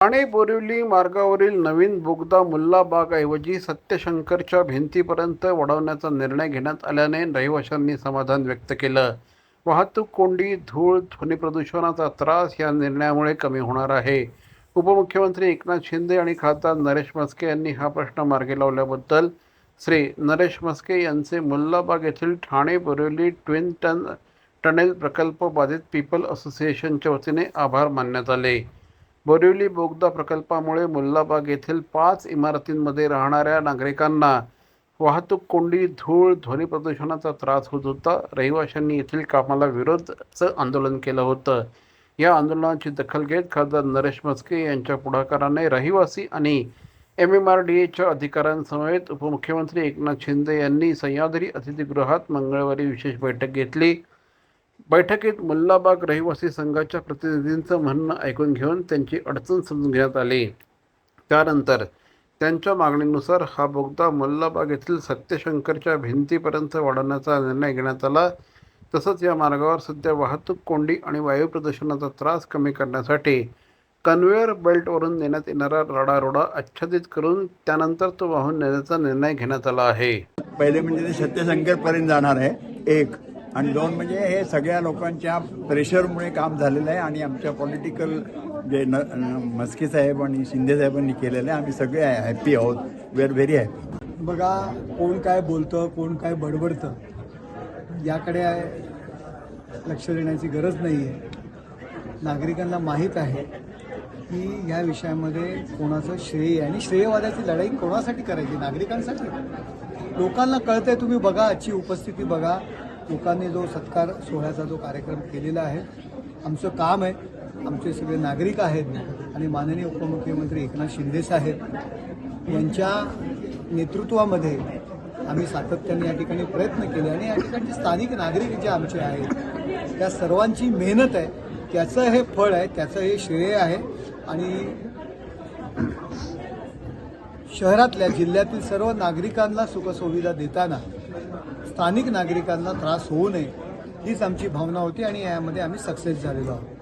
ठाणे बोरिवली मार्गावरील नवीन बोगदा मुल्लाबागऐवजी सत्यशंकरच्या भिंतीपर्यंत वाढवण्याचा निर्णय घेण्यात आल्याने रहिवाशांनी समाधान व्यक्त केलं. वाहतूक कोंडी धूळ ध्वनी प्रदूषणाचा त्रास या निर्णयामुळे कमी होणार आहे. उपमुख्यमंत्री एकनाथ शिंदे आणि खासदार नरेश म्हस्के यांनी हा प्रश्न मार्गी लावल्याबद्दल श्री नरेश म्हस्के यांचे मुल्लाबाग येथील ठाणे बोरिवली ट्विन टन टनेल प्रकल्प बाधित पीपल असोसिएशनच्या वतीने आभार मानण्यात आले. बोरिवली बोगदा प्रकल्पामुळे मुल्लाबाग येथील पाच इमारतींमध्ये राहणाऱ्या नागरिकांना वाहतूक कोंडी धूळ ध्वनी प्रदूषणाचा त्रास होत होता. रहिवाशांनी येथील कामाला विरोधचं आंदोलन केलं होतं. या आंदोलनाची दखल घेत खासदार नरेश म्हस्के यांच्या पुढाकाराने रहिवासी आणि एम एम आर डी एच्या अधिकाऱ्यांसमवेत उपमुख्यमंत्री एकनाथ शिंदे यांनी सह्याद्री अतिथीगृहात मंगळवारी विशेष बैठक घेतली. बैठकीत मुल्लाबाग रहिवासी संघाच्या प्रतिनिधींचं म्हणणं ऐकून घेऊन त्यांची अडचण समजून घेण्यात आली. त्यानंतर त्यांच्या मागणीनुसार हा बोगदा मुल्लाबाग येथील सत्यशंकरच्या भिंतीपर्यंत वाढवण्याचा निर्णय घेण्यात आला. तसंच या मार्गावर सध्या वाहतूक कोंडी आणि वायू प्रदूषणाचा त्रास कमी करण्यासाठी कन्व्हेअर बेल्टवरून नेण्यात येणारा राडारोडा आच्छादित करून त्यानंतर तो वाहून नेण्याचा निर्णय घेण्यात आला आहे. पहिले म्हणजे ते सत्यशंकर जाणार आहे. एक आणि दोन म्हणजे हे सगळ्या लोकांच्या प्रेशरमुळे काम झालेलं आहे आणि आमच्या पॉलिटिकल जे न मस्के साहेब आणि शिंदे साहेबांनी केलेलं आहे. आम्ही सगळे हॅप्पी आहोत. वी आर व्हेरी हॅपी बघा कोण काय बोलतं कोण काय बडबडतं याकडे लक्ष देण्याची गरज नाही आहे नागरिकांना माहीत आहे की ह्या विषयामध्ये कोणाचं श्रेय आणि श्रेयवादाची लढाई कोणासाठी करायची? नागरिकांसाठी? लोकांना कळतंय तुम्ही बघा आजची उपस्थिती बघा. लोकांनी जो सत्कार सोहळ्याचा जो कार्यक्रम केलेला आहे आमचं काम आहे आमचे सगळे नागरिक आहेत आणि माननीय उपमुख्यमंत्री एकनाथ शिंदे साहेब यांच्या नेतृत्वामध्ये आम्ही सातत्याने या ठिकाणी प्रयत्न केले आणि या ठिकाणचे स्थानिक नागरिक जे आमचे आहेत त्या सर्वांची मेहनत आहे त्याचं हे फळ आहे त्याचं हे श्रेय आहे आणि शहरातल्या जिल्ह्यातील सर्व नागरिकांना सुखसुविधा देताना स्थानिक नागरिकांना त्रास होऊ नये हीच आमची भावना होती आणि यामध्ये आम्ही सक्सेस झालेलो आहोत.